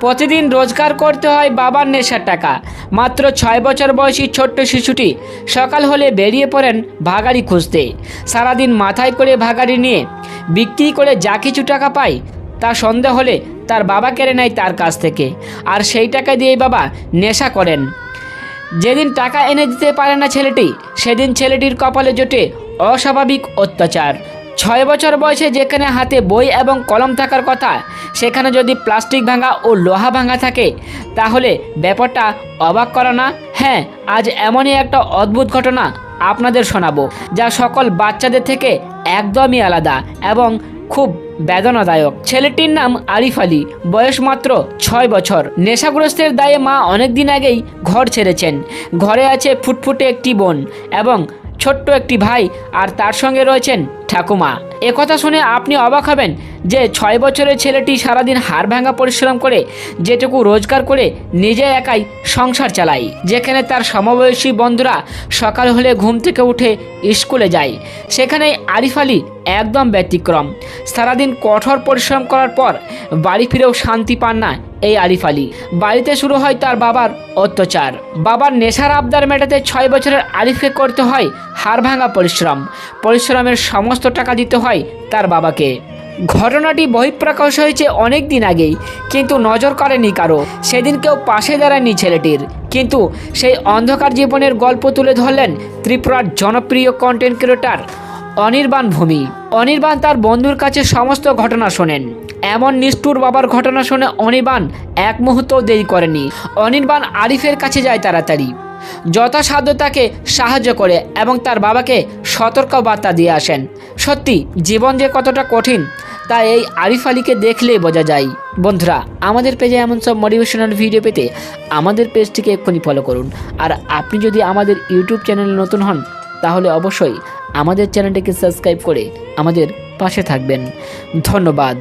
প্রতিদিন রোজগার করতে হয় বাবার নেশার টাকা। মাত্র ছয় বছর বয়সী ছোট্ট শিশুটি সকাল হলে বেরিয়ে পড়েন ভাগাড়ি খুঁজতে। সারাদিন মাথায় করে ভাগাড়ি নিয়ে বিক্রি করে যা কিছু টাকা পায় তা সন্দেহ হলে তার বাবা কেড়ে নেয় তার কাছ থেকে। আর সেই টাকা দিয়েই বাবা নেশা করেন। যেদিন টাকা এনে দিতে পারে না ছেলেটি, সেদিন ছেলেটির কপালে জোটে অস্বাভাবিক অত্যাচার। ছয় বছর বয়সে যেখানে হাতে বই এবং কলম থাকার কথা, সেখানে যদি প্লাস্টিক ভাঙা ও লোহা ভাঙা থাকে, তাহলে ব্যাপারটা অবাক করা না? হ্যাঁ আজ এমনই একটা অদ্ভুত ঘটনা আপনাদের শোনাবো, যা সকল বাচ্চাদের থেকে একদমই আলাদা এবং খুব বেদনাদায়ক। ছেলেটির নাম আরিফ আলী, বয়স মাত্র ছয় বছর। নেশাগ্রস্তের দায়ে মা অনেক দিন আগেই ঘর ছেড়েছেন। ঘরে আছে ফুটফুটে একটি বোন এবং ছোট্ট একটি ভাই আর তার সঙ্গে রয়েছেন ঠাকুমা। একথা শুনে আপনি অবাক হবেন যে ছয় বছরের ছেলেটি সারাদিন হাড় ভাঙা পরিশ্রম করে, যেটুকু রোজগার করে নিজে একাই সংসার চালায়। যেখানে তার সমবয়সী বন্ধুরা সকাল হলে ঘুম থেকে উঠে স্কুলে যায় সেখানে আরিফ আলী একদম ব্যতিক্রম। সারাদিন কঠোর পরিশ্রম করার পর বাড়ি ফিরেও শান্তি পান না এই আরিফ আলী। বাড়িতে শুরু হয় তার বাবার অত্যাচার। বাবার নেশার আবদার মেটাতে ছয় বছরের আরিফকে করতে হয় হাড় ভাঙা পরিশ্রম। পরিশ্রমের সমস্ত টাকা দিতে হয় তার বাবাকে। ঘটনাটি বহিঃপ্রকাশ হয়েছে অনেক দিন আগেই, কিন্তু নজর করেনি কারও। সেদিন কেউ পাশে দাঁড়ায়নি ছেলেটির। কিন্তু সেই অন্ধকার জীবনের গল্প তুলে ধরলেন ত্রিপুরার জনপ্রিয় কন্টেন্ট ক্রিয়েটার অনির্বাণ ভূমি। অনির্বাণ তার বন্ধুর কাছে সমস্ত ঘটনা শোনেন। এমন নিষ্ঠুর বাবার ঘটনা শুনে অনির্বাণ এক মুহূর্ত দেরি করেনি। অনির্বাণ আরিফের কাছে যায় তাড়াতাড়ি। যথাসাধ্য তাকে সাহায্য করে এবং তার বাবাকে সতর্ক বার্তা দিয়ে আসেন। সত্যি, জীবন যে কতটা কঠিন, তা এই আরিফ আলীকে দেখলেই বোঝা যায়। বন্ধুরা, আমাদের পেজে এমন সব মোটিভেশনাল ভিডিও পেতে আমাদের পেজটিকে এক্ষুনি ফলো করুন। আর আপনি যদি আমাদের ইউটিউব চ্যানেলে নতুন হন, তাহলে অবশ্যই আমাদের চ্যানেলটিকে সাবস্ক্রাইব করে আমাদের পাশে থাকবেন। ধন্যবাদ।